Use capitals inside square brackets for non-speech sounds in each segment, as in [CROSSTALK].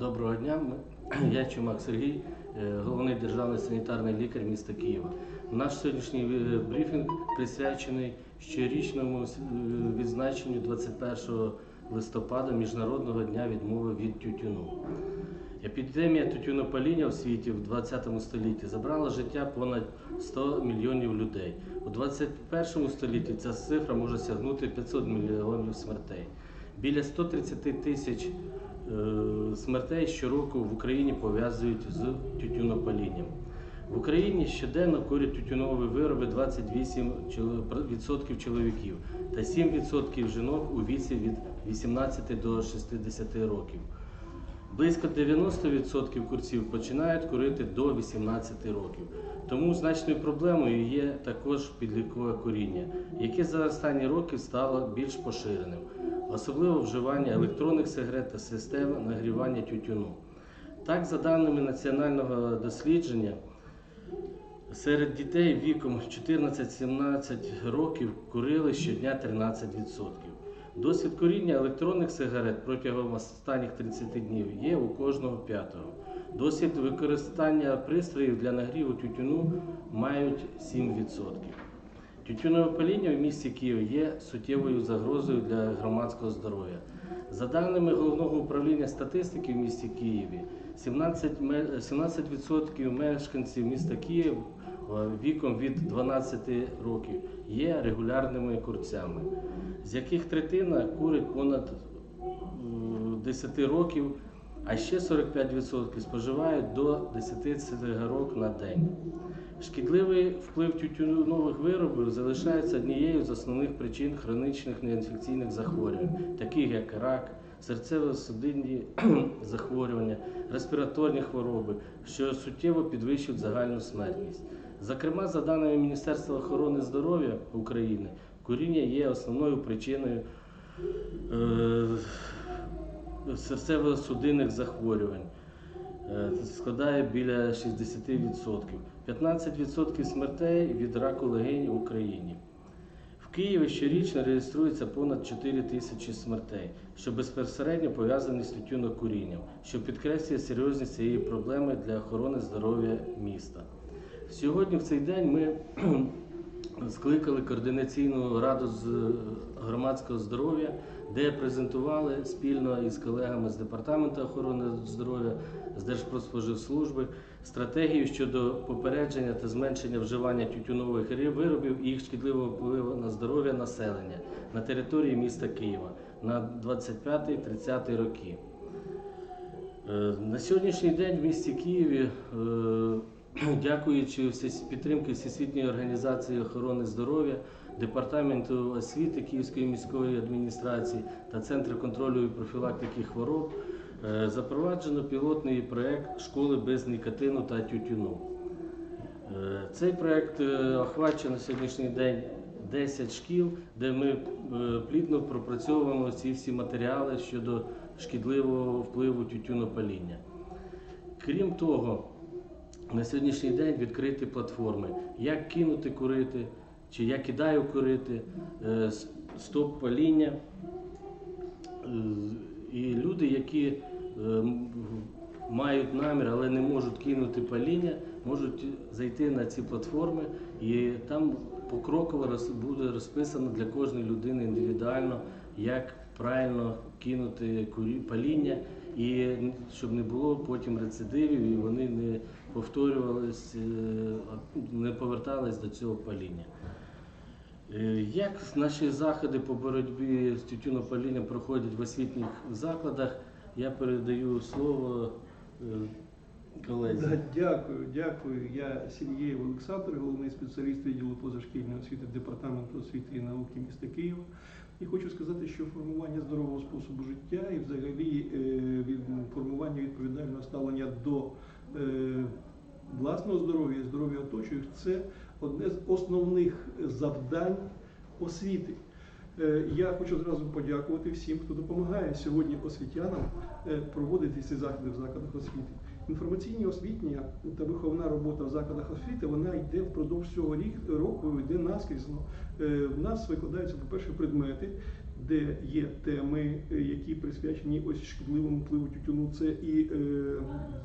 Доброго дня. [CLEARS THROAT] Я Чумак Сергій, е, головний державний санітарний лікар міста Києва. Наш сьогоднішній е, брифінг присвячений щорічному е, відзначенню 21 листопада Міжнародного дня відмови від тютюну. Епідемія тютюнопаління у світі в 20 столітті забрала життя понад 100 мільйонів людей. У 21 столітті ця цифра може сягнути 500 мільйонів смертей. Біля 130 тисяч смертей щороку в Україні пов'язують з тютюнопалінням. В Україні щоденно курять тютюнові вироби 28% чоловіків та 7% жінок у віці від 18 до 60 років. Близько 90% курців починають курити до 18 років. Тому значною проблемою є також підліткове куріння, яке за останні роки стало більш поширеним, особливо вживання електронних сигарет та систем нагрівання тютюну. Так, за даними національного дослідження, серед дітей віком 14-17 років курили щодня 13%. Досвід куріння електронних сигарет протягом останніх 30 днів є у кожного п'ятого. Досвід використання пристроїв для нагріву тютюну мають 7%. Тютюнове паління в місті Києві є суттєвою загрозою для громадського здоров'я. За даними головного управління статистики в місті Києві, 17 ме- 17% мешканців міста Київ е, віком від 12 років є регулярними курцями, з яких третина курить понад е, 10 років, а ще 45% споживають до 10 цигарок на день. Шкідливий вплив тютюнових виробів залишається однією з основних причин хронічних неінфекційних захворювань, таких як рак, серцево-судинні [CLEARS THROAT] захворювання, респіраторні хвороби, що суттєво підвищують загальну смертність. Зокрема, за даними Міністерства охорони здоров'я України, куріння є основною причиною е, серцево-судинних захворювань. Складає біля 60%. 15% смертей від раку легень в Україні. В Києві щорічно реєструється понад 4 тисячі смертей, що безпосередньо пов'язані з тютюнокурінням, що підкреслює серйозність цієї проблеми для охорони здоров'я міста. Сьогодні в цей день ми скликали координаційну раду з е, громадського здоров'я, де презентували спільно із колегами з департаменту охорони здоров'я, з Держпродспоживслужби стратегію щодо попередження та зменшення вживання тютюнових виробів і їх шкідливого впливу на здоров'я населення на території міста Києва на 25-30 роки. Е, На сьогоднішній день в місті Києві, е, [CLEARS THROAT] дякуючи підтримки Всесвітньої організації охорони здоров'я, Департаменту освіти Київської міської адміністрації та Центру контролю і профілактики хвороб, е, запроваджено пілотний проект школи без нікотину та тютюну. Е, Цей проект е, охвачує на сьогоднішній день 10 шкіл, де ми плідно пропрацьовуємо ці всі матеріали щодо шкідливого впливу тютюнопаління. Крім того, на сьогоднішній день відкриті платформи, як кинути курити, чи я кидаю курити, е, стоп паління. Е, І люди, які е, мають намір, але не можуть кинути паління, можуть зайти на ці платформи, і там покроково буде розписано для кожної людини індивідуально, як правильно кинути паління, і щоб не було потім рецидивів, і вони не повторювались, е, не повертались до цього паління. Е, Як наші заходи по боротьбі з тютюнопалінням проходять в освітніх закладах, я передаю слово е, колезі. Дякую, дякую. Я Сергієв Олександр, головний спеціаліст відділу позашкільної освіти Департаменту освіти і науки міста Києва. І хочу сказати, що формування здорового способу життя і взагалі е, формування відповідального ставлення до е, власного здоров'я і здоров'я оточуючих це одне з основних завдань освіти. Е, Я хочу зразу подякувати всім, хто допомагає сьогодні освітянам проводити ці заходи в закладах освіти. Інформаційні освітня та виховна робота в закладах освіти вона йде впродовж цього рік- року, йде наскрізно. Е, В нас викладаються, по-перше, предмети, де є теми, е, які присвячені ось шкідливому впливу тютюну. Це і е,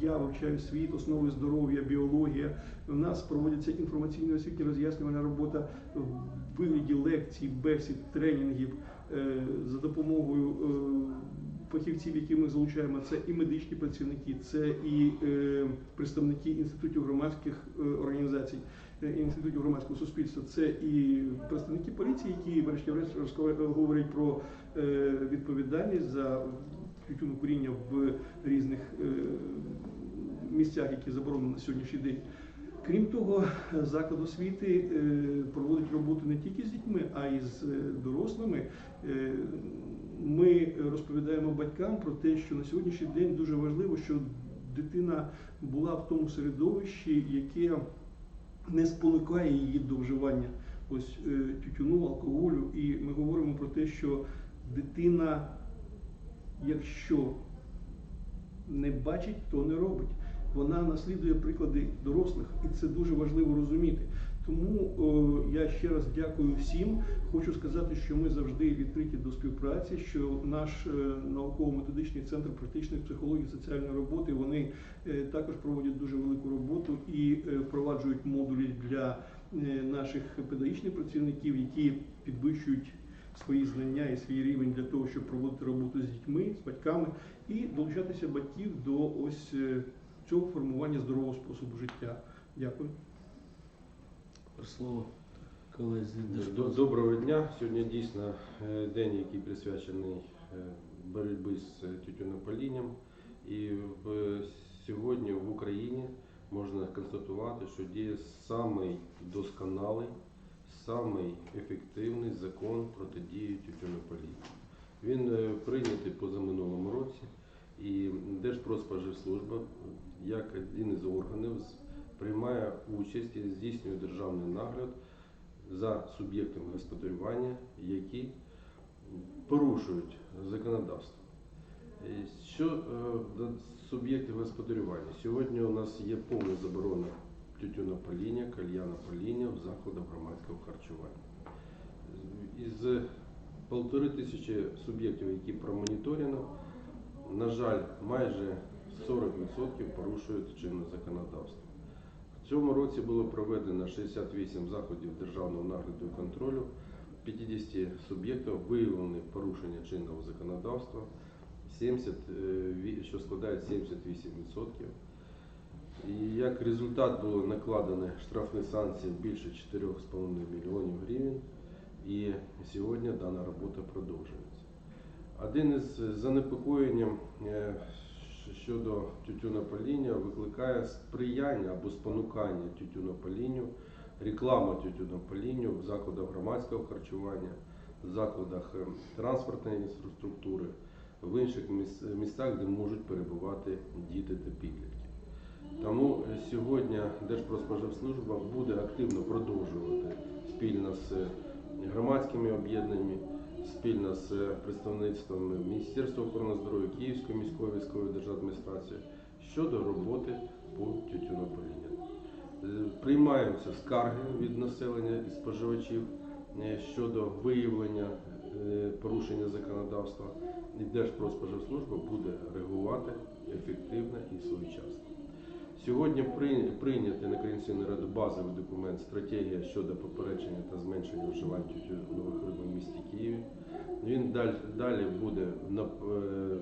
я вивчаю світ, основи здоров'я, біологія. У нас проводиться інформаційно освітня роз'яснювальна робота в вигляді лекцій, бесід, тренінгів е, за допомогою е, фахівців, які ми залучаємо. Це і медичні працівники, це і е, представники інститутів громадських е, організацій, е, інститутів громадського суспільства, це і представники поліції, які врешті-решт говорять про е, відповідальність за тютюнокуріння в різних е, місцях, які заборонені на сьогоднішній день. Крім того, заклад освіти е, проводить роботу не тільки з дітьми, а й з е, дорослими. Е, Ми розповідаємо батькам про те, що на сьогоднішній день дуже важливо, що дитина була в тому середовищі, яке не спонукає її до вживання ось е, тютюну, алкоголю. І ми говоримо про те, що дитина, якщо не бачить, то не робить. Вона наслідує приклади дорослих, і це дуже важливо розуміти. Тому о, я ще раз дякую всім. Хочу сказати, що ми завжди відкриті до співпраці. Що наш е, науково-методичний центр практичної психології та соціальної роботи вони е, також проводять дуже велику роботу і е, впроваджують модулі для е, наших педагогічних працівників, які підвищують свої знання і свій рівень для того, щоб проводити роботу з дітьми, з батьками і долучатися батьків до ось е, цього формування здорового способу життя. Дякую. Слово колезі До- Доброго дня. Сьогодні дійсно е, день, який присвячений е, боротьбі з е, тютюнопалінням. І в, сьогодні в Україні можна констатувати, що діє самий досконалий, самий ефективний закон протидії тютюнопалінню. Він прийнятий позаминулому році, і Держпродспоживслужба, як один із органів, приймає участь і здійснює державний нагляд за суб'єктами господарювання, які порушують законодавство. Е, Що е, до суб'єктів господарювання? Сьогодні у нас є повна заборона тютюнопаління, кальянопаління в закладах громадського харчування. Із полтори тисячі суб'єктів, які промоніторено, на жаль, майже 40% порушують чинне законодавство. Цьому році було проведено 68 заходів державного нагляду і контролю. 50 суб'єктів виявлені порушення чинного законодавства, 70, е, що складає 78%. І як результат було накладено штрафні санкції більше 4,5 мільйонів гривень. І сьогодні дана робота продовжується. Один із занепокоєнням е, щодо тютюнопаління викликає сприяння або спонукання тютюнопалінню, реклама тютюнопалінню в закладах громадського харчування, в закладах е, транспортної інфраструктури, в інших міс- місцях, де можуть перебувати діти та підлітки. Тому е, сьогодні Держпродспоживслужба буде активно продовжувати спільно з е, громадськими об'єднаннями, спільно з представництвом Міністерства охорони здоров'я Київської міської військової держадміністрації щодо роботи по тютюнопалінню. Е, Приймаються скарги від населення і споживачів е, щодо виявлення е, порушення законодавства, і Держпродспоживслужба буде реагувати ефективно і своєчасно. Сьогодні прий- прийнятий на Координаційну раду базовий документ стратегія щодо попередження та зменшення вживання тютюнових виробів в місті Києві. Він далі, буде е,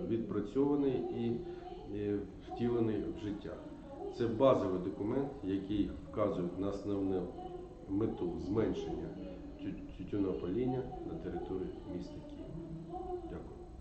відпрацьований і втілений в життя. Це базовий документ, який вказує на основну мету зменшення тю- тютюнопаління на території міста Києва. Дякую.